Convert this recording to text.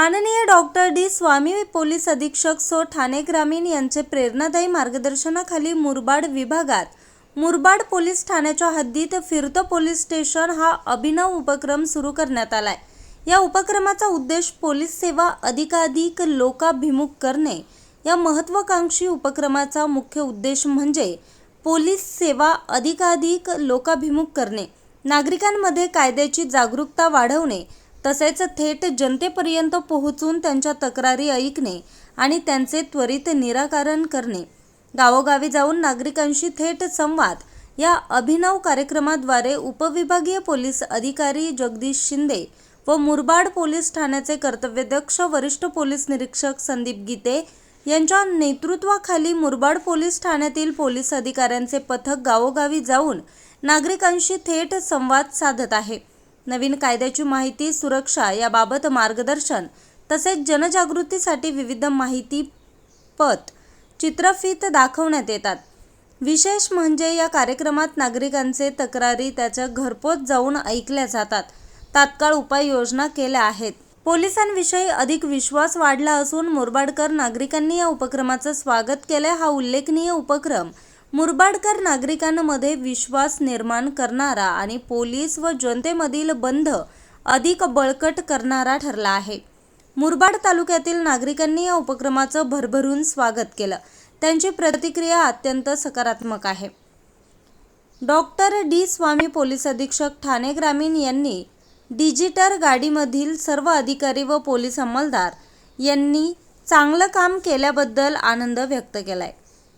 माननीय doctor D Swami police अधीक्षक सो ठाणे ग्रामीण यांचे प्रेरणादायी मार्गदर्शनाखाली मुरबाड विभागात मुरबाड पोलीस ठाण्याच्या हद्दीत फिरतो पोलीस स्टेशन हा अभिनव उपक्रम सुरू करण्यात आलाय. या उपक्रमाचा उद्देश पोलीस सेवा अधिकाधिक लोकाभिमुख करणे. या महत्त्वाकांक्षी उपक्रमाचा मुख्य उद्देश म्हणजे पोलीस सेवा अधिकाधिक लोकाभिमुख करणे. नागरिकांमध्ये कायद्याची जागरूकता वाढवणे. तसेच थेट जनतेपर्यंत पोहोचून त्यांच्या तक्रारी ऐकणे आणि त्यांचे त्वरित निराकरण करणे. गावोगावी जाऊन नागरिकांशी थेट संवाद या अभिनव कार्यक्रमाद्वारे उपविभागीय पोलीस अधिकारी जगदीश शिंदे व मुरबाड पोलीस ठाण्याचे कर्तव्यदक्ष वरिष्ठ पोलीस निरीक्षक संदीप गीते यांच्या नेतृत्वाखाली मुरबाड पोलीस ठाण्यातील पोलीस अधिकाऱ्यांचे पथक गावोगावी जाऊन नागरिकांशी थेट संवाद साधत आहे. नवीन कायद्याची माहिती सुरक्षा याबाबत मार्गदर्शन तसेच जनजागृतीसाठी विविध माहिती पत चित्रफित दाखवण्यात येतात. विशेष म्हणजे या कार्यक्रमात नागरिकांचे तक्रारी त्याच्या घरपोच जाऊन ऐकल्या जातात. तात्काळ उपाययोजना केल्या आहेत. पोलिसांविषयी अधिक विश्वास वाढला असून मुरबाडकर नागरिकांनी या उपक्रमाचं स्वागत केलं हा उल्लेखनीय उपक्रम. मुरबाडकर नागरिकांमध्ये विश्वास निर्माण करणारा आणि पोलीस व जनतेमधील बंध अधिक बळकट करणारा ठरला आहे. मुरबाड तालुक्यातील नागरिकांनी या उपक्रमाचं भरभरून स्वागत केलं. त्यांची प्रतिक्रिया अत्यंत सकारात्मक आहे. Doctor D. स्वामी पोलीस अधीक्षक ठाणे ग्रामीण यांनी डिजिटर गाडीमधील सर्व अधिकारी व पोलीस अंमलदार यांनी चांगलं काम केल्याबद्दल आनंद व्यक्त केला आहे